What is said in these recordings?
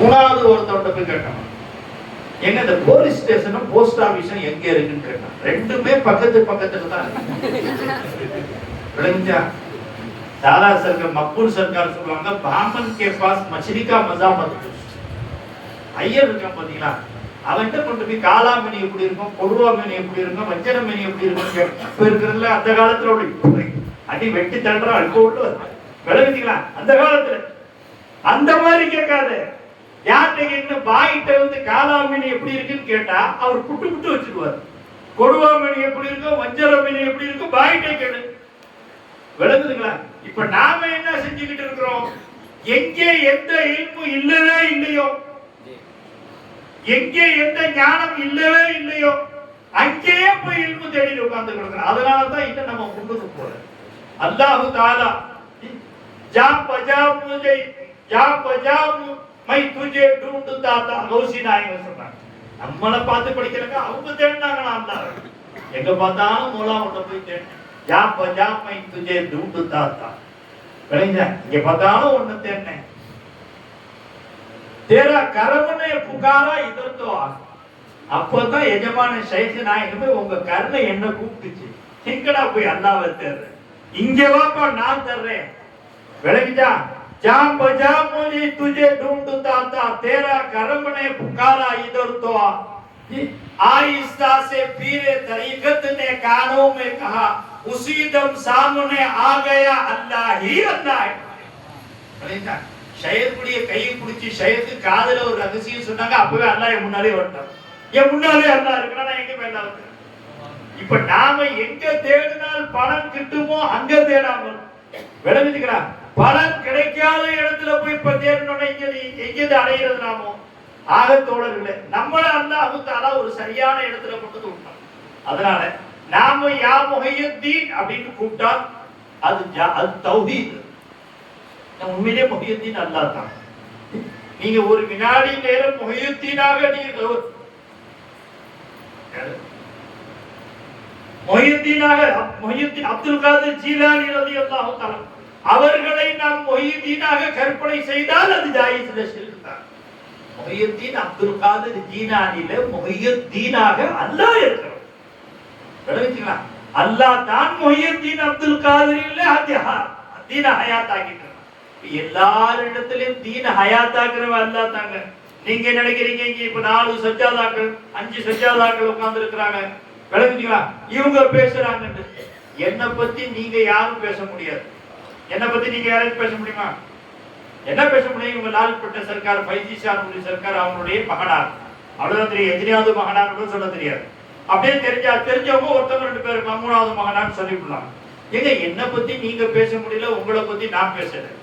மூணாவது ஒருத்தவன்ட்ட போய் கேட்டான். எங்க இந்த போலீஸ் ஸ்டேஷனும் போஸ்ட் ஆபீஸும் எங்க இருக்குன்னு கேட்டான். ரெண்டுமே பக்கத்து பக்கத்துல தான் இருக்கு. விளங்குச்சா தாரா சர்க்கார் மக்கூர் சர்க்கார் சொல்லுவாங்க பாமன் கே பாஸ் மச்சிலிகா மசாமத் ஐயர் இருக்கான் பாத்தீங்களா? அவன்கிட்ட கொண்டு போய் காலாமணி எப்படி இருக்கும் கொடுவா மீன் எப்படி இருக்கும் வஞ்சன மீன் எப்படி இருக்கும் இப்ப இருக்கிறதுல அந்த காலத்துல அப்படி அடி வெட்டி தள்ளுறோம் அடிக்க விட்டு விளங்குறீங்களா அந்த காலத்துல. அந்த மாதிரி கேட்காது. யார்கிட்ட கேட்டு பாய்கிட்ட வந்து காளா மீன் எப்படி இருக்குன்னு கேட்டா அவர் புட்டு புட்டு வச்சுக்குவார் கொடுவா மீன் எப்படி இருக்கும் வஞ்சர மீன் எப்படி இருக்கும் பாய்கிட்ட கேடு விளங்குதுங்களா? இப்ப நாம என்ன செஞ்சுக்கிட்டு இருக்கிறோம்? எங்கே எந்த இல்மு இல்லவே இல்லையோ. எங்கே எந்த ஞானம் இல்லவே இல்லையோ. அங்கேயே போய் இல்மு தேடி உட்கார்ந்து கொடுக்குறோம். அதனால தான் இன்னும் நம்ம முன்னுக்கு போல அல்லாஹு தாலா ஜா பஜா பூஜை ஜா பஜா மு- மை துஜே டூண்டு தாத்தா கௌசி நாயகம் சொன்னாங்க நம்மளை பார்த்து படிக்கிறக்க அவங்க தேடினாங்க நான் எங்க பார்த்தாலும் மூலா உன்னை போய் தேடினேன். ஜாப்ப ஜாப்பை துஜே டூண்டு தாத்தா விளைஞ்சேன் இங்க பார்த்தாலும் உன்னை தேடினேன். தேரா கரமனே புகாரா இதர்த்தோ அப்பதான் எஜமான சைது நாயகமே உங்க கருணை என்ன கூப்பிட்டுச்சு. சிங்கடா போய் அல்லாவை தேடுறேன் இங்க வாப்பா நான் தர்றேன். விளங்கிட்டா जाम बजा मुझे तुझे ढूंढता था तेरा कर्म ने पुकारा इधर तो आ आहिस्ता से पीरे तरीकत ने कानों में कहा उसी दम सामने आ गया अल्लाह ही अल्लाह है விளங்கிட்டா ஷயத்துடைய கையை பிடிச்சி ஷயத்து காதுல ஒரு ரகசியம் சொன்னாங்க அப்பவே அல்லாஹ் என் முன்னாலே வந்துட்டான் என் முன்னாலே அல்லாஹ் இருக்கிறா நான் எங்க போய் அல்லாஹ் இருக்கிறேன் இப்ப நாம எங்க தேடினால் பணம் கிட்டுமோ அங்க தேடாமல் விளங்குச்சுக்கிறா பலன் கிடைக்காத இடத்துல போய் இப்ப தேடணும்னா இங்க எங்க அடையிறது நாமோ? ஆக தோழர்களே நம்மள அந்த தாலா ஒரு சரியான இடத்துல கொண்டு விட்டான். அதனால நாம யா முஹையத்தீன் அப்படின்னு கூப்பிட்டா அது அது தௌஹீத். உண்மையிலே முஹையத்தீன் அல்லா தான். நீங்க ஒரு வினாடி நேரம் முஹையத்தீனாக நீங்க மொஹியுத்தீனாக மொஹியுத்தீன் அப்துல் காதர் ஜீலானி ரலியல்லாஹு தலா அவர்களை நாம் மொஹியுத்தீனாக கற்பனை செய்தால் அது ஜாயிஸ்ல ஷிர்க் தான். மொஹியுத்தீன் அப்துல் காதர் ஜீனானில மொஹியுத்தீனாக அல்லாஹ் இருக்கிறார் விளங்குச்சுங்களா அல்லாஹ் தான் மொஹியுத்தீன் அப்துல் காதர் இல்ல அத்தியா தீன ஹயாத் ஆகிட்டு எல்லாரிடத்திலும் தீன ஹயாத் ஆக்குறவன் அல்லாஹ் தாங்க. நீங்க என்ன நினைக்கிறீங்க? இங்க இப்ப நாலு சஜ்ஜாதாக்கள் அஞ்சு சஜ்ஜாதாக்கள் உட்கார்ந்து இருக்கிறாங்க விளங்குங்களா இவங்க பேசுறாங்க என்னை பத்தி நீங்க யாரும் பேச முடியாது. என்ன பத்தி நீங்க யாரும் பேச முடியுமா? என்ன பேச முடியும்? இவங்க லால்பட்ட சர்க்கார் பைஜி ஷானுடைய சர்க்கார் அவங்களுடைய மகனார். அவ்வளவுதான் தெரியும். எத்தனையாவது மகனார் சொல்ல தெரியாது. அப்படியே தெரிஞ்சா தெரிஞ்சவங்க ஒருத்தவங்க ரெண்டு பேருக்கு மூணாவது மகனான்னு சொல்லிவிடலாம். ஏங்க என்ன பத்தி நீங்க பேச முடியல உங்களை பத்தி நான் பேசுறேன்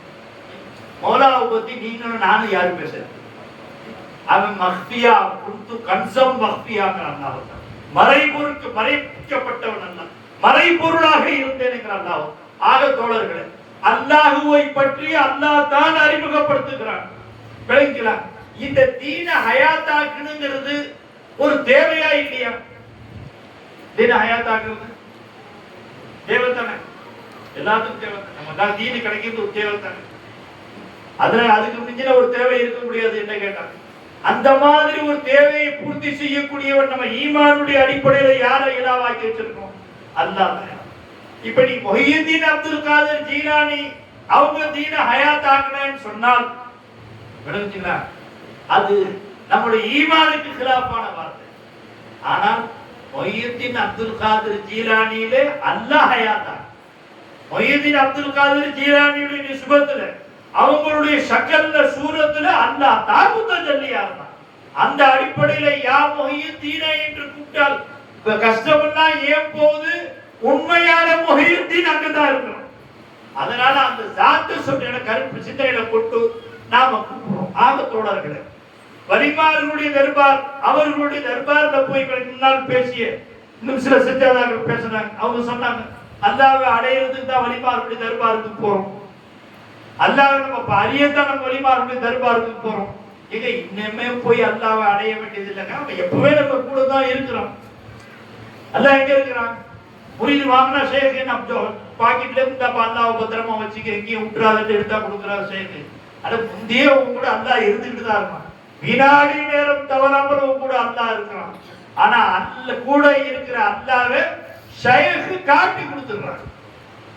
மௌலாவை பத்தி நீங்களும் நானும் யாரும் பேசுறேன் அவன் மஹ்பியா குடுத்து கன்சம் மஹ்பியாங்கிற அல்லாஹ் மறைபொருக்கு மறைக்கப்பட்டவன் அல்ல. மறைபொருளாக இருந்தேன் என்கிற அல்லாஹ் ஆக தோழர்களே அல்லாஹுவை பற்றி அல்லாஹ் தான் அறிமுகப்படுத்துகிறான். விளங்கிக்கலாம் இந்த தீன ஹயாத்தாக்குனுங்கிறது ஒரு தேவையா இல்லையா? தீன ஹயாத்தாக்குறது தேவைத்தானே எல்லாத்துக்கும் தேவை நம்ம தான் தீனு கிடைக்கிறது ஒரு தேவைத்தானே அதனால அதுக்கு மிஞ்சின ஒரு தேவை இருக்க முடியாது என்ன கேட்டாங்க அந்த மாதிரி ஒரு தேவையை பூர்த்தி செய்யக்கூடியவர் நம்ம ஈமானுடைய அடிப்படையில யாரை இலாவாக்கி வச்சிருக்கோம்? அல்லாஹ் இப்படி நீ அப்துல் காதர் ஜீலானி அவங்க தீன ஹயாத் ஆக்குனேன்னு சொன்னால் விளங்குச்சுங்களா? அது நம்முடைய ஈமானுக்கு கிலாப்பான வார்த்தை. ஆனால் மொஹியுத்தீன் அப்துல் காதர் ஜீலானியிலே அல்ல ஹயாத்தா. மொஹியுத்தீன் அப்துல் காதர் ஜீலானியுடைய நிஸ்பத்துல அவங்களுடைய சக்கல்ல சூரத்துல அல்லாஹ் தாக்குத்த ஜல்லியா இருந்தான் அந்த அடிப்படையில யா மொஹியுத்தீன என்று கூப்பிட்டால் இப்ப கஷ்டம்னா ஏன் போகுது? உண்மையான மொஹியுத்தீன் அங்கதான் இருக்கிறோம். அதனால அந்த சாத்து சொன்ன கருப்பு சிந்தையில கொண்டு நாம கூப்பிடுறோம். ஆக தோழர்களே வலிமார்களுடைய தர்பார் அவர்களுடைய தர்பார்ல போய் இவருக்கு முன்னால் பேசிய இன்னும் சில சித்தாதார்கள் பேசினாங்க அவங்க சொன்னாங்க அல்லாவை அடையிறதுக்கு தான் வலிமார்களுடைய தர்பாருக்கு போறோம். அல்லாவை நம்ம அறியத்தான் நம்ம வழிமாறுடைய தர்பாருக்கு போறோம். எங்க இன்னமே போய் அல்லாவை அடைய வேண்டியது இல்லைங்க. அவன் எப்பவே நம்ம கூட தான் இருக்கிறோம் அல்லா எங்க இருக்கிறான்? புரியுது வாங்கினா ஷேக் நம்ம பாக்கெட்ல இருந்தா அல்லாவை பத்திரமா வச்சுக்க எங்கேயும் விட்டுறாதுன்னு எடுத்தா கொடுக்குறா ஷேக் ஆனா முந்தையே உங்க கூட அல்லா இருந்துகிட்டு தான் இருக்கான் வினாடி நேரம் தவறாமல் உங்க கூட அல்லா இருக்கிறான். ஆனா அல்ல கூட இருக்கிற அல்லாவே ஷைக்கு காட்டி கொடுத்துடுறாங்க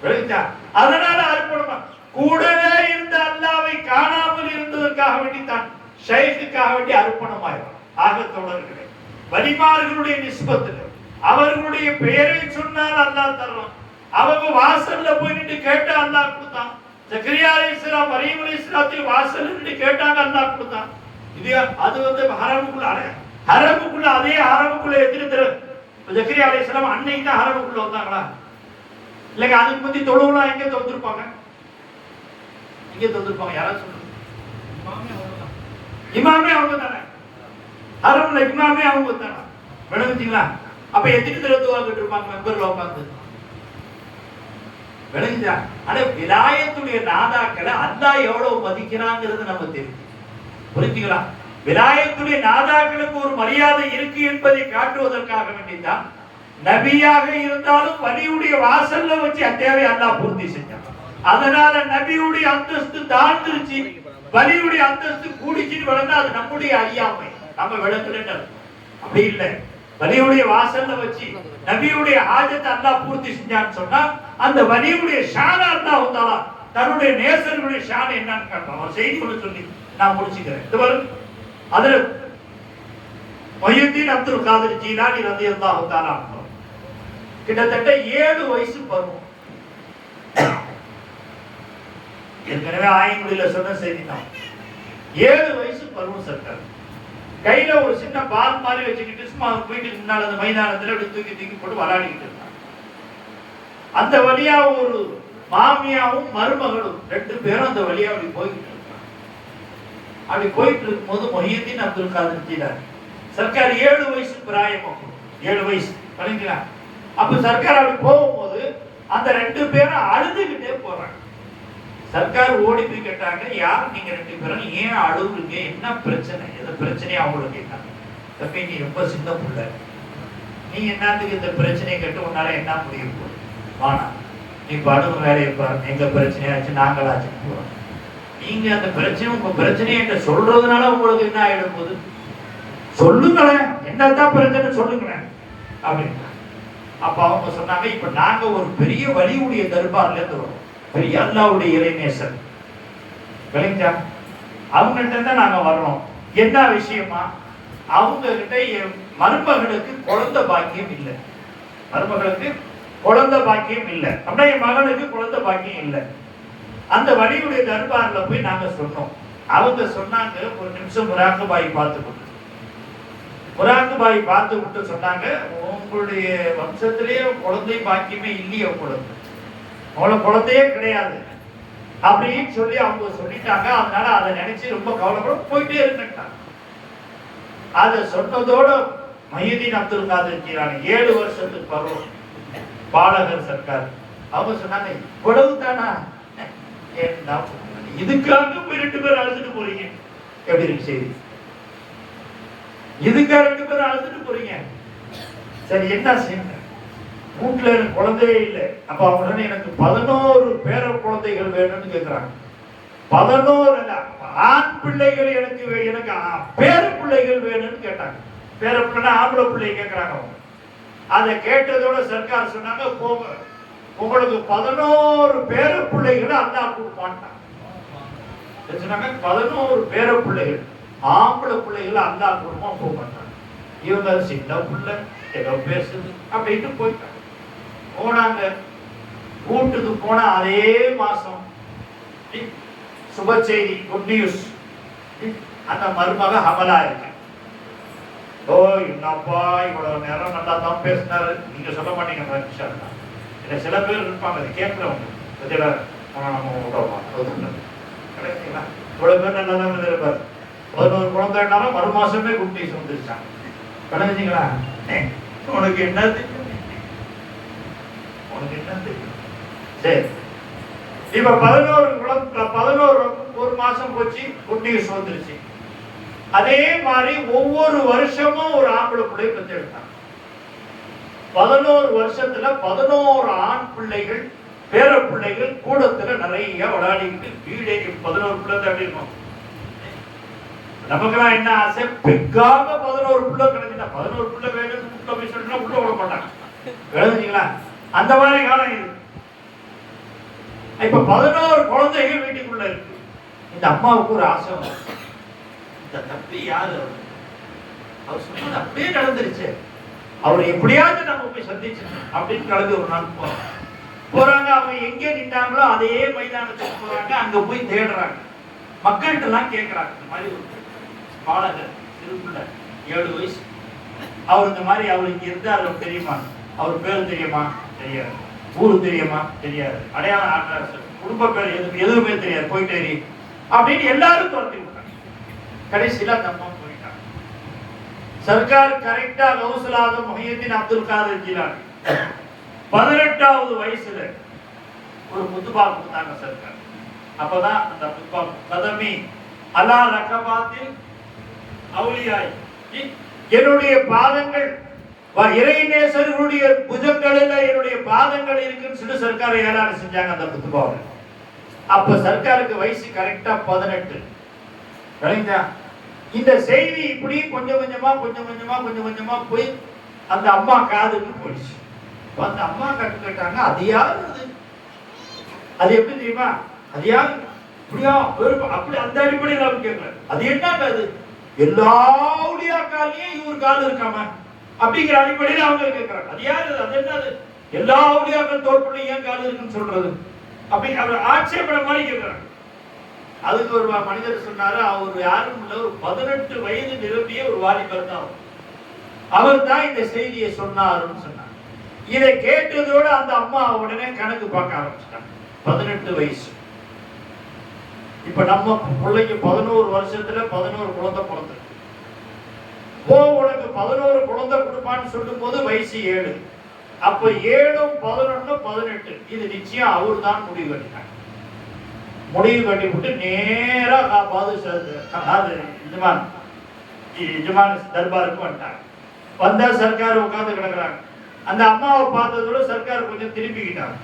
விளங்குச்சா? அதனால அர்ப்பணமா கூடவே இருந்த அல்லாவை காணாமல் இருந்ததற்காக வேண்டி தான் ஷைக்குக்காக வேண்டி அர்ப்பணமாயிரும். ஆக தொடர்கிறேன் வலிமார்களுடைய நிஸ்பத்தில் அவர்களுடைய பெயரை சொன்னால் அல்லாஹ் தர்றான். அவங்க வாசல்ல போய் நின்று கேட்டு அல்லாஹ் கொடுத்தான். ஜக்கரியா அலைஹிஸ்ஸலாம் மரியம் வாசல்ல நின்று கேட்டாங்க அல்லாஹ் கொடுத்தான். இது அது வந்து ஹரமுக்குள்ள அட- ஹரமுக்குள்ள அதே ஹரமுக்குள்ள எத்தனை தடவை இப்ப ஜக்கரியா அன்னைக்கு தான் ஹரமுக்குள்ள வந்தாங்களா? இல்லைங்க அதுக்கு முந்தி தொழுவுலாம் எங்கே தொந்திருப்பாங்க எங்கே தொந்திருப்பாங்க யாராவது சொல்லுங்க. இமாமே அவங்க தானே. ஹரம்ல இமாமே அவங்க தானே? விளங்குச்சிங்களா அப்ப எத்தனை தடவை துவா இருப்பாங்க மெம்பர்ல உட்காந்து விளைஞ்சா ஆனா விலாயத்துடைய நாதாக்களை அல்லா எவ்வளவு மதிக்கிறாங்கிறது நம்ம தெரியும் புரிஞ்சுங்களா? விலாயத்துடைய நாதாக்களுக்கு ஒரு மரியாதை இருக்கு என்பதை காட்டுவதற்காக வேண்டிதான் நபியாக இருந்தாலும் வலியுடைய வாசல்ல வச்சு அத்தியாவை அல்லா பூர்த்தி செஞ்சான். அதனால நபியுடைய அந்தஸ்து தாழ்ந்துருச்சு. வலியுடைய அந்தஸ்து கூடிச்சுன்னு வளர்ந்தா அது நம்முடைய அறியாமை. நம்ம விளங்கலன்னு அப்படி இல்லை. வலியுடைய வாசல்ல வச்சு நபியுடைய ஆஜத்தை அல்லாஹ் பூர்த்தி செஞ்சான்னு சொன்னா அந்த வலியுடைய ஷான அல்லாஹ் வந்தாலா தன்னுடைய நேசர்களுடைய ஷான என்னன்னு காட்டுறான் செய்தி ஒன்று சொல்லி நான் முடிச்சுக்கிறேன். இது வரும் அதுல மொய்யுத்தீன் அப்துல் காதர் ஜீலானி ரதி அல்லாஹு தாலா கிட்டத்தட்ட ஏழு வயசு பருவம். ஏற்கனவே ஆயங்குடியில் சொன்ன செய்தி தான். ஏழு வயசு பருவம் சர்க்கார். கையில ஒரு சின்ன பால் மாதிரி வச்சுக்கிட்டு சும்மா வீட்டுக்கு முன்னால அந்த மைதானத்துல அப்படி தூக்கி தூக்கி போட்டு விளையாடிக்கிட்டு இருந்தாங்க. அந்த வழியா ஒரு மாமியாவும் மருமகளும் ரெண்டு பேரும் அந்த வழியா அப்படி போய்கிட்டு இருக்காங்க அப்படி போயிட்டு இருக்கும்போது மொஹியத்தின் அப்துல் காதர் ஜீலானி சர்க்கார் ஏழு வயசு பிராயம் ஏழு வயசு பண்ணிங்களா அப்ப சர்க்கார் அப்படி போகும்போது அந்த ரெண்டு பேரும் அழுதுகிட்டே போறாங்க. சர்க்கார் ஓடி போய் கேட்டாங்க யார் நீங்க ரெண்டு பேரும்? ஏன் அழுகுறீங்க என்ன பிரச்சனை? எந்த பிரச்சனையும் அவங்கள கேட்டாங்க. தம்பி நீ ரொம்ப சின்ன பிள்ளை. நீ என்னத்துக்கு இந்த பிரச்சனையை கேட்டு உன்னால என்ன முடியும்? வானா நீ படுவு வேலையை பாருங்க எங்க பிரச்சனையாச்சு? நாங்களாச்சு. போறோம் நீங்க அந்த பிரச்சனை உங்க பிரச்சனையை என்கிட்ட சொல்றதுனால உங்களுக்கு என்ன ஆயிடும் போது சொல்லுங்களேன். என்னதான் பிரச்சனை சொல்லுங்களேன். அப்படின்னு அப்ப அவங்க சொன்னாங்க இப்ப நாங்க ஒரு பெரிய வழியுடைய தர்பார்ல இருந்து வரோம். பெரிய அல்லாவுடைய இறைநேசர் விளைஞ்சா அவங்ககிட்ட தான் நாங்கள் வர்றோம். என்ன விஷயமா? அவங்க கிட்ட என் மருமகளுக்கு குழந்தை பாக்கியம் இல்லை. மருமகளுக்கு குழந்தை பாக்கியம் இல்லை. அப்படின்னா என் மகனுக்கு குழந்தை பாக்கியம் இல்லை. அந்த வழியுடைய தர்பாரில் போய் நாங்கள் சொன்னோம். அவங்க சொன்னாங்க ஒரு நிமிஷம் முராக்குபாய் முராக்கு பாய் பார்த்து விட்டு சொன்னாங்க உங்களுடைய வம்சத்திலேயே குழந்தை பாக்கியமே இல்லையே உங்களுக்கு. உங்களுக்கு குழந்தையே கிடையாது. அப்படின்னு சொல்லி அவங்க சொல்லிட்டாங்க. அதனால அதை நினைச்சு ரொம்ப கவலைப்பட போயிட்டே இருந்துட்டாங்க. அதை சொன்னதோட மஹிதீன் அப்துல் காதர் ஜீரானி ஏழு வருஷத்துக்கு பருவம் பாலகர் சர்க்கார். அவங்க சொன்னாங்க இவ்வளவு தானா? இதுக்காக போய் ரெண்டு பேரும் அழுதுட்டு போறீங்க. எப்படி இருக்கு செய்தி? இதுக்காக ரெண்டு பேரும் அழுதுட்டு போறீங்க. சரி என்ன செய்யுங்க வீட்டில் எனக்கு குழந்தையே இல்லை. அப்போ உடனே எனக்கு பதினோரு பேர குழந்தைகள் வேணும்னு கேட்குறாங்க பதினோரு ஆண் பிள்ளைகள் எனக்கு எனக்கு பேர பிள்ளைகள் வேணும்னு கேட்டாங்க. பேர பிள்ளைனா ஆம்பளை பிள்ளை கேட்குறாங்க அவங்க. அதை கேட்டதோட சர்க்கார் சொன்னாங்க போங்க உங்களுக்கு பதினோரு பேர பிள்ளைகளை அல்லாஹ் கொடுப்பான்ட்டாங்க. சொன்னாங்க? பதினோரு பேர பிள்ளைகள் ஆம்பளை பிள்ளைகளை அல்லாஹ் குடும்பம் போக மாட்டாங்க. இவங்க சின்ன பிள்ளை ஏதோ பேசுது அப்படின்ட்டு போயிட்டாங்க. போனாங்க. வீட்டுக்கு போனா அதே மாசம். சுப செய்தி குட் நியூஸ் அந்த மருமக ஹபலா இருக்க ஓ என்னப்பா இவ்வளவு நேரம் நல்லா தான் பேசினாரு. நீங்க சொல்ல மாட்டீங்க மனுஷா சில பேர் இருப்பாங்க அது கேட்கிறவங்க. இதுல நம்ம கிடைக்குங்களா இவ்வளவு பேர் நல்லா தான் இருப்பார் பதினோரு குழந்தைனாலும் மறு மாசமே குட் நியூஸ் வந்துருச்சாங்க கிடைச்சிங்களா உனக்கு என்ன தெரியும்? உனக்கு என்ன தெரியும்? சரி இப்ப பதினோரு குளம் பதினோரு ஒரு மாசம் போச்சு குட் சோந்துருச்சு அதே மாதிரி ஒவ்வொரு வருஷமும் ஒரு ஆம்பளை பிள்ளை பெற்றெடுத்தாங்க பதினோரு வருஷத்துல பதினோரு ஆண் பிள்ளைகள் பேர பிள்ளைகள் கூடத்துல நிறைய விளையாடிக்கிட்டு வீடே பதினோரு பிள்ளை தான் நமக்கு இருக்கும். நமக்கெல்லாம் என்ன ஆசை? பெக்காக பதினோரு பிள்ளை கிடைச்சிட்டா பதினோரு பிள்ளை வேணும் உள்ள போய் சொல்லிட்டு உள்ள விட மாட்டாங்க. விளையாடுறீங்களா? அந்த மாதிரி காலம் இது. இப்ப பதினோரு குழந்தைகள் வீட்டுக்குள்ள இருக்கு. இந்த அம்மாவுக்கு ஒரு ஆசை இந்த தம்பி யாரு? அவர்? அவர் சொன்னது அப்படியே நடந்துருச்சு. அவர் எப்படியாவது நம்ம போய் சந்திச்சு அப்படின்னு கலந்து ஒரு நாள் போறோம் போறாங்க அவங்க எங்க நின்றாங்களோ அதே மைதானத்துக்கு போறாங்க அங்க போய் தேடுறாங்க. மக்கள்கிட்ட எல்லாம் கேட்கறாங்க இந்த மாதிரி ஒரு பாலகர் திருப்பிள்ள ஏழு வயசு. அவர் இந்த மாதிரி அவர் இங்க இருந்தா அவருக்கு தெரியுமா? அவர் பேர் தெரியுமா? தெரியாது. ஊர் தெரியுமா? தெரியாது. அடையாளம் address, குடும்ப பேர் எது எதுவுமே தெரியாது. போயிட்டே இரு. அப்படின்னு எல்லாரும் துரத்தி விட்டாங்க. கடைசியில அந்த அம்மா போயிட்டாங்க. சர்க்கார் கரெக்டா கௌசலாத முஹியத்தின் அப்துல் காதர் ஜிலானி. பதினெட்டாவது வயசுல ஒரு முத்துபா கொடுத்தாங்க சர்க்கார். அப்பதான் அந்த முத்துபா கதமி அலா ரகபாத்தில் அவுளியாய். என்னுடைய பாதங்கள் வ- இறைநேசர்களுடைய புஜங்களில் என்னுடைய பாதங்கள் இருக்குன்னு சொல்லி சர்க்கார் ஏழாறு செஞ்சாங்க அந்த முத்துபாவை அப்ப சர்க்காருக்கு வயசு கரெக்டா பதினெட்டு. விளைஞ்சா இந்த செய்தி இப்படி கொஞ்சம் கொஞ்சமா கொஞ்சம் கொஞ்சமா கொஞ்சம் கொஞ்சமா போய் அந்த அம்மா காதுக்கு போயிடுச்சு. அந்த அம்மா கட்டு கேட்டாங்க அது யாரு அது? அது எப்படி தெரியுமா? அது யாரு? அப்படியா வெறும் அப்படி அந்த அடிப்படையில் அவங்க கேட்கல அது என்ன அது எல்லா காலையும் இவர் கால் இருக்காம. அப்படிங்கிற அடிப்படையில் அவங்க இருக்கிறாங்க அது யாரு? அது? என்னது? எல்லா ஊழியர்கள் தோற்புள்ள ஏன் காலம் இருக்குன்னு சொல்றது? அப்படி அவர் ஆட்சேபனை மாதிரி கேட்கிறாங்க அதுக்கு ஒரு மனிதர் சொன்னாரு அவர் யாரும் இல்லை ஒரு பதினெட்டு வயது நிரம்பிய ஒரு வாலிபர் தான் அவர். தான் இந்த செய்தியை சொன்னாருன்னு சொன்னார். இதை கேட்டதோட அந்த அம்மா உடனே கணக்கு பார்க்க ஆரம்பிச்சிட்டாங்க. பதினெட்டு வயசு. இப்ப நம்ம பிள்ளைக்கு பதினோரு வருஷத்துல பதினோரு குழந்தை பிறந்து இப்போ உனக்கு பதினோரு குழந்தை கொடுப்பான்னு சொல்லும் போது வயசு ஏழு. அப்ப ஏழும் பதினொன்னு பதினெட்டு. இது நிச்சயம் அவர் தான் முடிவு கட்டினார் முடிவு கட்டி விட்டு நேரா அதாவது எஜமான் எஜமான் தர்பாருக்கு வந்துட்டாங்க. வந்தா சர்க்கார் உட்கார்ந்து கிடக்குறாங்க. அந்த அம்மாவை பார்த்ததோட சர்க்கார் கொஞ்சம் திரும்பிக்கிட்டாங்க.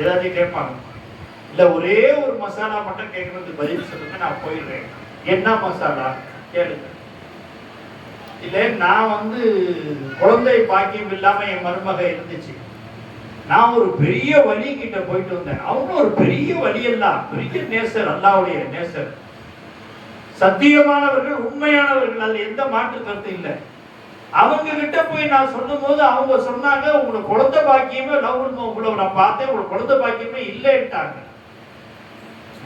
எல்லாத்தையும் கேட்பாங்க. இல்ல ஒரே ஒரு மசாலா மட்டும் கேட்கறதுக்கு பதில் சொல்லுங்க நான் போயிடுறேன். என்ன மசாலா? கேளுங்க. இல்லை நான் வந்து குழந்தை பாக்கியம் இல்லாம என் மருமக இருந்துச்சு. நான் ஒரு பெரிய வழி கிட்ட போயிட்டு வந்தேன். அவங்க ஒரு பெரிய வழி எல்லாம் பெரிய நேசர் அல்லாவுடைய நேசர். சத்தியமானவர்கள் உண்மையானவர்கள் அதுல எந்த மாற்று கருத்து இல்லை. அவங்க கிட்ட போய் நான் சொல்லும் போது அவங்க சொன்னாங்க உங்களுக்கு குழந்தை பாக்கியமே லவ் உங்களை நான் பார்த்தேன் உங்களுக்கு குழந்தை பாக்கியமே இல்லைன்ட்டாங்க.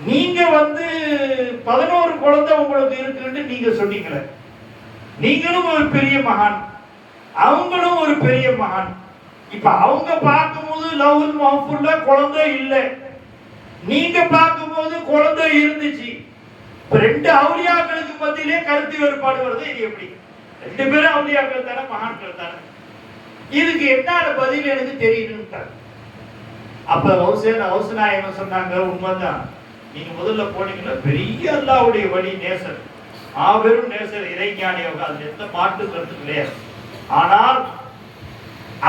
நீங்க வந்து பதினோரு குழந்தை உங்களுக்கு இருக்குன்னு நீங்க சொன்னீங்களே நீங்களும் ஒரு பெரிய மகான். அவங்களும் ஒரு பெரிய மகான். இப்ப அவங்க பார்க்கும்போது லவ்ல் மஹபூர்ல குழந்தை இல்லை. நீங்க பார்க்கும்போது குழந்தை இருந்துச்சு. ரெண்டு அவுளியாக்களுக்கு மத்தியிலே கருத்து வேறுபாடு வருது இது எப்படி? ரெண்டு பேரும் அவுளியாக்கள் தானே மகான்கள் தானே. இதுக்கு என்ன பதில் எனக்கு தெரியணும்ட்டாங்க அப்ப ஹவுசேன் என்ன சொன்னாங்க உண்மைதான். நீங்க முதல்ல போனீங்கன்னா பெரிய அல்லாவுடைய வழி நேசன் மாபெரும் நேசர் இறைஞானி அவங்க அதில் எந்த மாற்று கருத்து கிடையாது. ஆனால்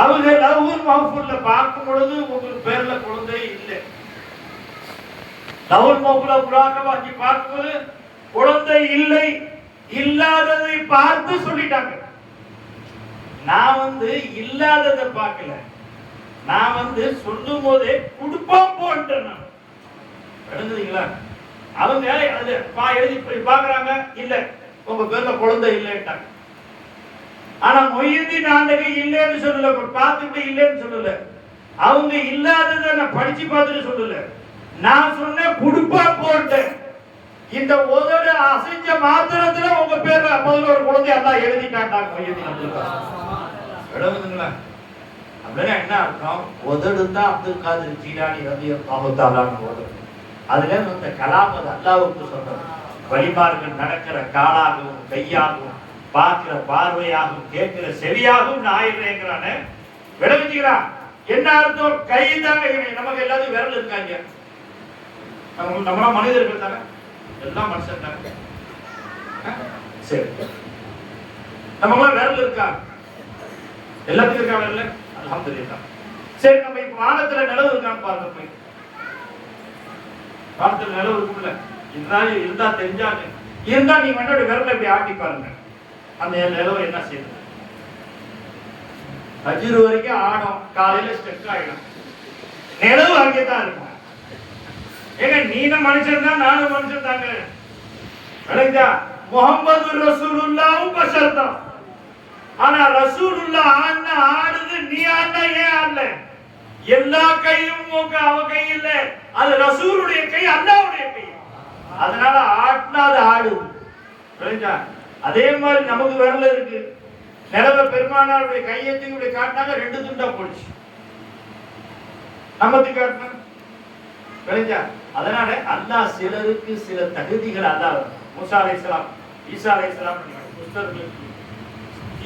அவங்க லவ்வுல் மகப்பூர்ல பார்க்கும் பொழுது உங்களுக்கு பேர்ல குழந்தை இல்லை. லவ்வுல் மஹ்ஃபூல்ல புராக்கவாக்கி பார்க்கும்போது குழந்தை இல்லை இல்லாததை பார்த்து சொல்லிட்டாங்க. நான் வந்து இல்லாததை பார்க்கல. நான் வந்து சொல்லும் போதே குடுப்போம் போட்டேன் நான் அவங்க அது பா எழுதி போய் பார்க்கறாங்க இல்ல உங்க பேர்ல குழந்தை இல்லைட்டாங்க ஆனா மொய்யுதீன் ஆண்டகை இல்லைன்னு சொல்லல பார்த்துட்டு இல்லைன்னு சொல்லல. அவங்க இல்லாததை நான் படிச்சு பார்த்துட்டு சொல்லல. நான் சொன்னேன் குடுப்பா போட்டேன் இந்த உதடு அசைஞ்ச மாத்திரத்துல உங்க பேர்ல பதினோரு குழந்தை எல்லாம் எழுதிட்டாண்டாங்க மொய்யத்தின் அப்துல் அப்படின்னா என்ன அர்த்தம்? உதடு தான் அப்துல் காதர் ஜீலானி ரவி அல்லாஹாலான்னு உதடு. அதுல இந்த கலாம் அது அல்லாவுக்கு சொல்றது. வழிபாடுகள் நடக்கிற காலாகவும் கையாகவும் பார்க்கிற பார்வையாகவும் கேட்கிற செவியாகவும் நான் ஆயிடுறேங்கிறானே என்ன அர்த்தம்? கை தாங்க நமக்கு எல்லாத்தையும் விரல் இருக்காங்க. நம்ம நம்மளாம் மனிதர்கள் தானே? எல்லாம் மனுஷன் தானே. சரி. நமக்குலாம் விரல் இருக்கா? எல்லாத்துக்கும் இருக்கா விரல்? அல்ஹம்துலில்லாஹ். சரி நம்ம இப்ப வானத்துல நிலவு இருக்கான்னு பாருங்க போய். வானத்துல நிலவு இருக்கும்ல. இதுதான் இருந்தா தெரிஞ்சாங்க. இருந்தா நீ மண்ணோட விரல இப்படி ஆட்டி பாருங்க. அந்த நிலவு என்ன செய்யுது? அஜிரு வரைக்கும் ஆடும். காலையில ஸ்டெக் ஆயிடும். நிலவு அங்கே தான் இருக்கும். ஏங்க நீனும் மனுஷன் தான் நானும் மனுஷன் தாங்க. விளங்குதா முகமது ரசூலுல்லாவும் பஷர் தான் ஆனா ரசூலுல்லா ஆடின ஆடுது நீ ஆடுனா ஏன் ஆடல? எல்லா கையும் அவ கை இல்ல. அது ரசூருடைய கை அல்லாவுடைய கை. அதனால ஆட்டினா அது ஆடுது அதே மாதிரி நமக்கு விரல இருக்கு. நிலவ பெருமானாருடைய கையெழுத்து இப்படி காட்டினாங்க ரெண்டு துண்டா போச்சு நமக்கு காட்டினா விளைஞ்சா அதனால அல்லாஹ் சிலருக்கு சில தகுதிகள் அல்லாஹ் மூசா இஸ்லாம் ஈசா அலைஹிஸ்ஸலாம் குஸ்தர்கள்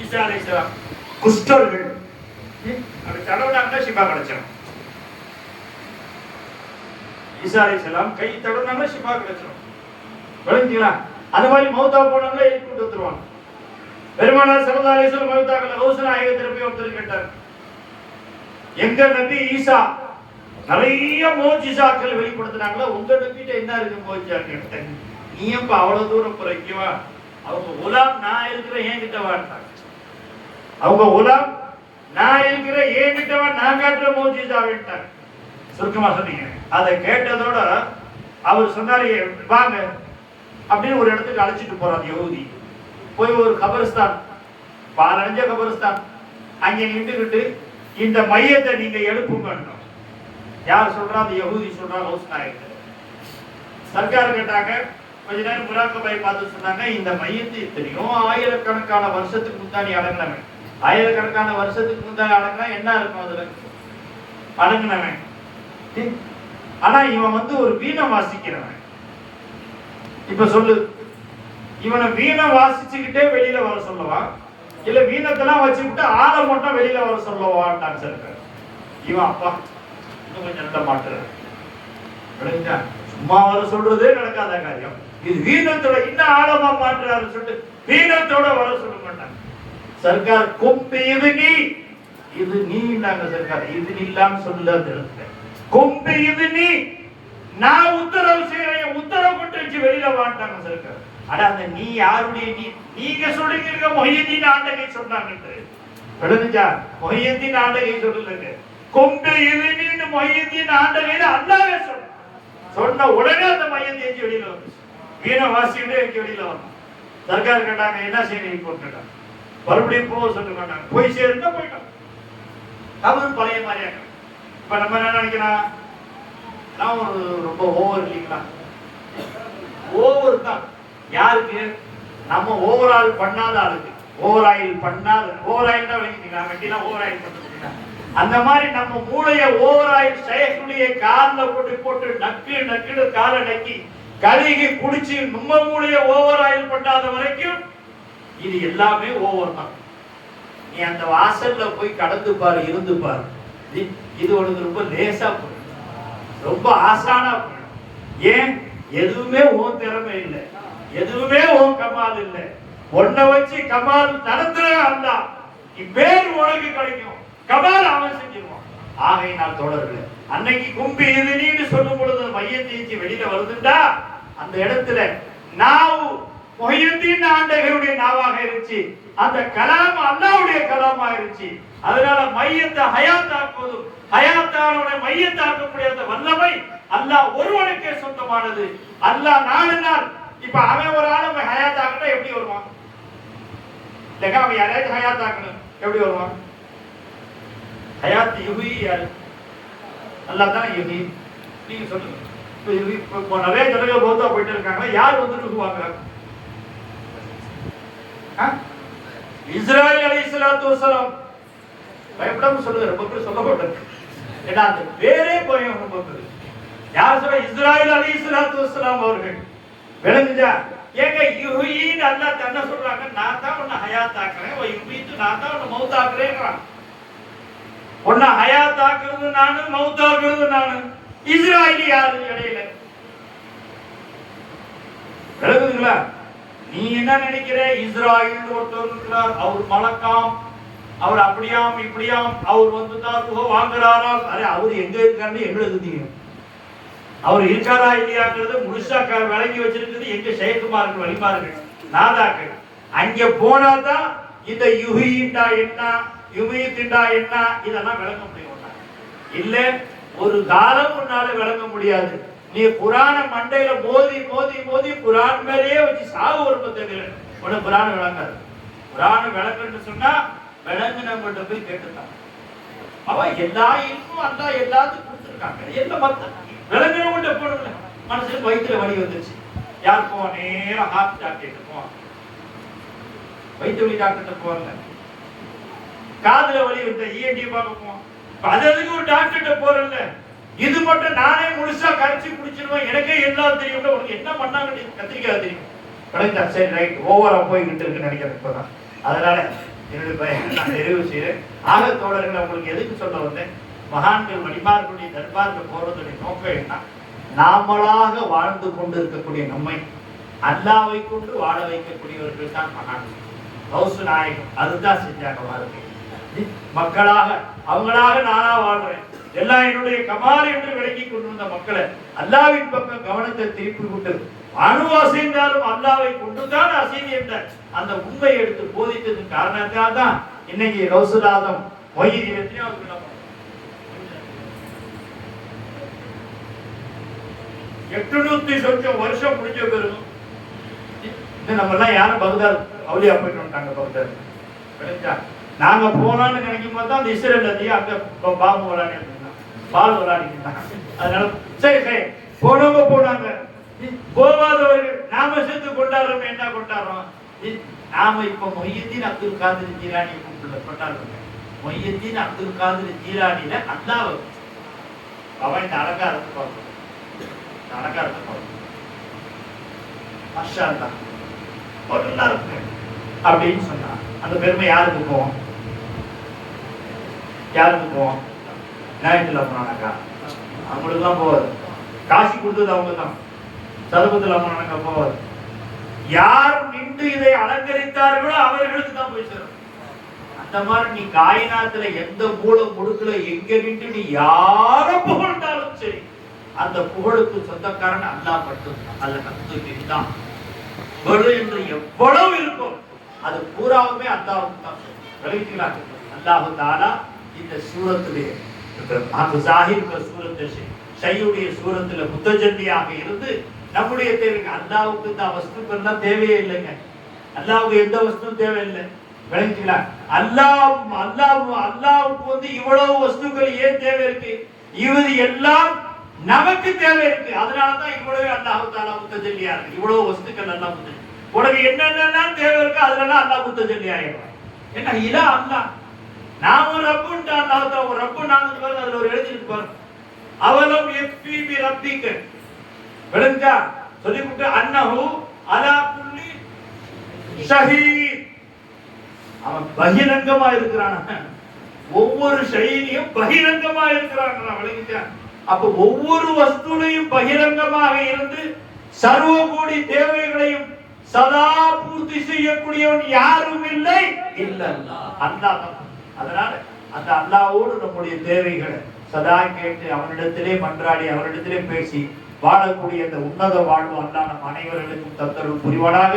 ஈசா அலைஹிஸ்ஸலாம் குஸ்தர்கள் அப்படி தடவுனாங்கன்னா ஷிபா கிடைச்சிடும் ஈசா கை தடவுனாங்கன்னா ஷிபா கிடைச்சிடும் விளங்குங்களா? அந்த மாதிரி மௌத்தா போனவங்கள எழுப்பி விட்டு வந்துருவாங்க. பெருமானார் சல்லல்லாஹு போய் ஒருத்தர் கேட்டார். எங்க நபி ஈசா நிறைய மோஜிசாக்கள் வெளிப்படுத்தினாங்களா? உங்க நபிட்ட என்ன இருக்கு மோஜிசா நீ எப்ப அவ்வளவு தூரம் குறைக்குவா அவங்க உலாம் நான் இருக்கிற என் கிட்ட வாட்டாங்க அவங்க உலாம் நான் இருக்கிற என் நான் காட்டுற மோஜிசா வேண்டாங்க சுருக்கமா சொன்னீங்க. அதை கேட்டதோட அவர் சொன்னாரு வாங்க. அப்படின்னு ஒரு இடத்துக்கு அழைச்சிட்டு போறார் யகுதி. போய் ஒரு கபரிஸ்தான் பாலடைஞ்ச கபரிஸ்தான். அங்கே நின்றுகிட்டு இந்த மையத்தை நீங்க எழுப்புங்க யார் சொல்றா? அந்த யகுதி சொல்றா ஹவுஸ் நாயகர் சர்க்கார் கேட்டாங்க. கொஞ்ச நேரம் முராக்கபாய் பார்த்து சொன்னாங்க இந்த மையத்தை எத்தனையோ ஆயிரக்கணக்கான வருஷத்துக்கு முன்னாடி அடங்கினவன். ஆயிரக்கணக்கான வருஷத்துக்கு முந்தைய அடங்கினா என்ன இருக்கும் அதுல? அடங்கினவன். ஆனா இவன் வந்து ஒரு வீணை வாசிக்கிறவன். இப்ப சொல்லு. இவனை வீணை வாசிச்சுக்கிட்டே வெளியில வர சொல்லவா? இல்ல வீணத்தெல்லாம் வச்சுக்கிட்டு ஆளை மட்டும் வெளியில வர சொல்லவான்டாங்க சார் இவன் அப்பா இன்னும் கொஞ்சம் நல்ல மாட்டுறாரு சும்மா வர சொல்றதே நடக்காத காரியம். இது வீணத்தோட இன்னும் ஆழமா மாற்றுறாரு சொல்லிட்டு வீணத்தோட வர சொல்ல மாட்டாங்க. சர்க்கார் கொம்பு இது நீ இது நீ நாங்க சர்க்கார். இது இல்லாம சொல்லாத அந்த கொம்பு இது நீ. நான் உத்தரவு செய்யறேன் உத்தரவு கொண்டு வச்சு வெளியில வாண்டாங்க சர்க்கார். ஆனா அந்த நீ யாருடைய நீ? நீங்க சொல்றீங்க மொஹியத்தின் ஆண்டகை சொன்னாங்க விளங்குச்சா மொஹியத்தின் ஆண்டகை சொல்லுங்க கொம்பு இது நீன்னு மொஹியதீன் ஆண்டகைன்னு அல்லாவே சொன்ன சொன்ன உடனே அந்த மையம் தேஞ்சி வெளியில வந்து வீண வாசிக்கிட்டே வெளியில வந்தோம் சர்க்கார் கேட்டாங்க என்ன செய்யணும் போட்டுட்டாங்க மறுபடியும் போக சொல்லி போய் சேருந்தா போயிட்டான். அவரும் பழைய மாதிரியாங்க இப்ப நம்ம என்ன நினைக்கிறோம்? நான் ஒரு ரொம்ப ஓவர் இல்லைங்களா? ஓவர் தான் யாருக்கு? நம்ம ஓவர் ஆயில் பண்ணாத ஆளுக்கு. ஓவர் ஆயில் பண்ணாத ஓவர் ஆயில் தான் விளங்கிட்டீங்களா வண்டிலாம் ஓவர் ஆயில் பண்ணுறீங்களா அந்த மாதிரி நம்ம மூளைய ஓவர் ஆயில் செயற்குழியை கால்ல போட்டு போட்டு நக்கு நக்குன்னு காலை நக்கி கழுகி குடிச்சு நம்ம மூளைய ஓவர் ஆயில் பண்ணாத வரைக்கும் இது எல்லாமே ஓவர் தான். நீ அந்த வாசல்ல போய் கடந்து பாரு இருந்து பாரு. இது- உனக்கு ரொம்ப லேசா போயிடும். ரொம்ப ஆசானா போயிடும். ஏன்? எதுவுமே உன் திறமை இல்லை. எதுவுமே உன் கமால் இல்லை. உன்னை வச்சு கமால் நடத்துற அல்ல. பேர் உனக்கு கிடைக்கும். கமால் அவன் செஞ்சிருவான். ஆகையினால் தொடர்கள் அன்னைக்கு கும்பி இது நீன்னு சொல்லும் பொழுது மையத்தை வெளியில வருதுண்டா? அந்த இடத்துல நான் மொஹியுத்தீன் ஆண்டகருடைய நாவாக இருந்துச்சு. அந்த கலாம் அல்லாவுடைய கலாமா இருந்துச்சு. அதனால மையத்தை ஹயாத்தாக்குவதும் ஹயாத்தானுடைய மையத்தாக்கக்கூடிய அந்த வல்லமை அல்லாஹ் ஒருவனுக்கே சொந்தமானது. அல்லாஹ் நாலு நாள் இப்ப அவன் ஒரு ஆள் அவன் ஹயாத்தாக்கிட்டா எப்படி வருவான்? இல்லைங்க அவன் யாரையாச்சும் ஹயாத்தாக்கணும். எப்படி வருவான்? ஹயாத் யுகி யாரு? அல்லாஹ் தானே யுகி. நீங்க சொல்லுங்க. இப்ப யுகி இப்ப நிறைய ஜனங்கள் பௌத்தா போயிட்டு இருக்காங்க. யார் வந்து ருகுவாங்க? ஆ? அலி அலைஹிஸ்ஸலாத்து வசலாம் பயப்படாம சொல்லுங்க ரொம்ப பேர் சொல்ல மாட்டாங்க. ஏன்னா அந்த பேரே பயம் ரொம்ப பேர். யார் சொல்ல இஸ்ராயல் அலைஹிஸ்ஸலாத்து வசலாம் அவர்கள்? விளங்குச்சா ஏங்க யுஹின்னு அல்லாஹ் தன்னை சொல்றாங்க நான் தான் உன்னை ஹயாத் ஆக்குறேன் ஓ யுஹீத்து நான் தான் உன்னை மௌத் ஆக்குறேன்றான் உன்னை ஹயாத் ஆக்குறது நானு மௌத் ஆக்குறது நானு. இஸ்ராயலி யாரு இடையில? விளங்குதுங்களா? நீ என்ன நினைக்கிற? இஸ்ராயல் ஒருத்தர் இருக்கிறார். அவர் மலக்காம். அவர் அப்படியாம் இப்படியாம். அவர் வந்து தான் புகை வாங்குறாராம் அரே அவர் எங்க இருக்காருன்னு எங்களுக்கு தெரியும் அவர் இருக்காரா இல்லையாங்கிறது முழுசா க- விளங்கி வச்சிருக்கிறது எங்க செயற்குமார்கள் வழிமார்கள் நாதாக்கள். அங்க போனாதான் இந்த யுகிண்டா என்ன யுமியத்திண்டா என்ன இதெல்லாம் விளங்க முடியும். இல்ல ஒரு காலம் உன்னால விளங்க முடியாது. நீ புராண மண்டையில மோதி மோதி மோதி புராண மேலேயே வச்சு சாவு ஒரு தவிர உனக்கு குரான் விளங்காது புராணம் விளக்குன்னு சொன்னா விளங்கினவங்கள்ட்ட போய் கேட்டுட்டான் அவன் எல்லா இல்மும் அல்லா எல்லாத்துக்கும் கொடுத்துருக்காங்க. எந்த மத்த விளங்கினவங்கள்ட்ட போடல மனசுக்கு வயிற்றுல வலி வந்துருச்சு. யார் போவோம் நேரம் ஹார்ட் டாக்டர் போவோம் வயிற்று வலி டாக்டர் போவாங்க காதுல வலி வந்த இஎன்டி பார்க்க போவோம் அது அதுக்கு ஒரு டாக்டர்கிட்ட போறல இது மட்டும் நானே முழுசா கரைச்சி குடிச்சிருவேன். எனக்கே எல்லாம் தெரியும். உனக்கு என்ன பண்ணாங்க கத்திரிக்காய் தெரியும். விளங்குதா சரி ரைட் ஓவரா போய்கிட்டு இருக்குன்னு நினைக்கிறேன் இப்பதான். அதனால என்னுடைய பையன் நான் நிறைவு செய்கிறேன் ஆக தோழர்களை உங்களுக்கு எதுக்கு சொல்ல வந்தேன்? மகான்கள் வழிபார்களுடைய தர்பாருக்கு போறதுடைய நோக்கம் என்ன? நாமளாக வாழ்ந்து கொண்டு இருக்கக்கூடிய நம்மை அல்லாவை கொண்டு வாழ வைக்கக்கூடியவர்கள் தான் மகான்கள். கௌசு நாயகம் அதுதான் செஞ்சாங்க வாழ்க்கை. மக்களாக அவங்களாக நானா வாழ்றேன். எல்லாம் என்னுடைய கமால் என்று விளங்கி கொண்டிருந்த மக்களை அல்லாவின் பக்கம் கவனத்தை திருப்பி விட்டு அணு அசைந்தாலும் அல்லாவை கொண்டுதான் அசைவு என்ற அந்த உண்மையை எடுத்து போதித்ததன் காரணத்தால் தான் இன்னைக்கு ரவுசுலாதம் மொய்யின் எத்தனையோ எட்டுநூத்தி சொச்சம் வருஷம் முடிஞ்ச பிறகு இது நம்ம எல்லாம் யாரும் பகுதார் அவளியா போயிட்டு வந்துட்டாங்க பகுதார் நாங்க போனோம்னு நினைக்கும் போது தான் அந்த இஸ்ரேல் நதியை அங்க பாம்பு வரான்னு பால் விளையாடிட்டு அதனால சரி சரி. போனவங்க போனாங்க போவாதவர்கள் நாம சேர்த்து கொண்டாடுறோம் என்ன கொண்டாடுறோம்? நாம இப்ப மொய்யத்தின் அப்துல் காதிர் ஜீரானி கூப்பிடல கொண்டாடுறோம். மொய்யத்தின் அப்துல் காதிர் ஜீரானில அல்லாஹ் அவன் இந்த அலங்காரத்தை பார்க்கணும். இந்த அலங்காரத்தை பார்க்கணும். மாஷா நல்லா இருக்கு. அப்படின்னு சொன்னான். அந்த பெருமை யாருக்கு போவோம் யாருக்கு போவோம் நியாயத்தில் போனானாக்கா அவங்களுக்கு தான் போவாது. காசி கொடுத்தது அவங்க தான் சதுபத்தில் போனானாக்கா போவாது. யார் நின்று இதை அலங்கரித்தார்களோ அவர்களுக்கு தான் போய் சேரும். அந்த மாதிரி நீ காயினாத்துல எந்த மூலம் முடுக்கல எங்க நின்று நீ யார புகழ்ந்தாலும் சரி அந்த புகழுக்கு சொந்தக்காரன் அல்லா மட்டும்தான் அல்ல கத்து தான் புகழ் என்று எவ்வளவு இருக்கும் அது பூராவுமே அல்லாவுக்கு தான். விளைவிக்கிறாங்க அல்லாஹு தாலா இந்த சூரத்திலே அந்த சூரத்து ஷையுடைய சூரத்துல முத்தஜல்லியாக இருந்து நம்முடைய தேவைக்கு அல்லாவுக்கு இந்த வஸ்துக்கள்லாம் தேவையே இல்லைங்க. அல்லாவுக்கு எந்த வஸ்துவும் தேவையில்லை. விளங்கிங்களா அல்லாஹ் அல்லாஹ் அல்லாவுக்கு வந்து இவ்வளவு வஸ்துக்கள் ஏன் தேவை இருக்கு? இது எல்லாம் நமக்கு தேவை இருக்கு. அதனாலதான் இவ்வளவு அல்லாஹு தாலா முத்தஜல்லியா இருக்கு. இவ்வளவு வஸ்துக்கள் எல்லாம் முத்தஜல்லி உனக்கு என்னென்னலாம் தேவை இருக்கு அதுலலாம் அல்லாஹ் முத்தஜல்லி ஆயிடுவான். ஏன்னா இதான் அல்லாஹ். நான் ஒரு ரப்புன்ட்டு அல்லாஹ் தான் ஒரு ரப்பு நான் பாருங்க அதுல ஒரு எழுதிட்டு பாருங்க. அவலம் எஃபி பி ரப்பிக்க. விளங்கா? சொல்லிவிட்டு அன்னஹு அலா குல்லி ஷஹீத். அவன் பகிரங்கமா இருக்கிறான். ஒவ்வொரு செயலியும் பகிரங்கமா இருக்கிறான் விளங்கிட்டான் அப்ப ஒவ்வொரு வஸ்துலையும் பகிரங்கமாக இருந்து சர்வ கோடி தேவைகளையும் சதா பூர்த்தி செய்யக்கூடியவன் யாரும் இல்லை. இல்ல அல்லாஹ். அதனால அந்த அல்லாவோடு நம்முடைய தேவைகளை சதா கேட்டு அவனிடத்திலே மன்றாடி அவனிடத்திலே பேசி வாழக்கூடிய அந்த உன்னத வாழ்வு அல்லாஹ் நம் அனைவர்களுக்கும் தத்தரவு புரிவானாக.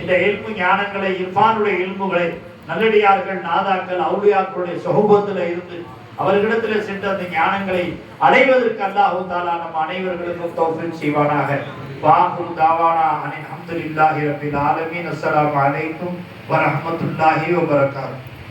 இந்த எல்பு ஞானங்களை இர்ஃபானுடைய இல்முகளை நல்லடியார்கள் நாதாக்கள் அவுளியாக்களுடைய சொகுபத்துல இருந்து அவர்களிடத்துல சென்று அந்த ஞானங்களை அடைவதற்கு அல்லாஹு தாலா நம் அனைவர்களுக்கும் தௌஃபீக் செய்வானாக. வாஹுரு தாவானா அனில் அல்ஹம்துலில்லாஹி ரபில் ஆலமீன். அஸ்ஸலாமு அலைக்கும் வரஹ்மத்துல்லாஹி வபரகாத்துஹு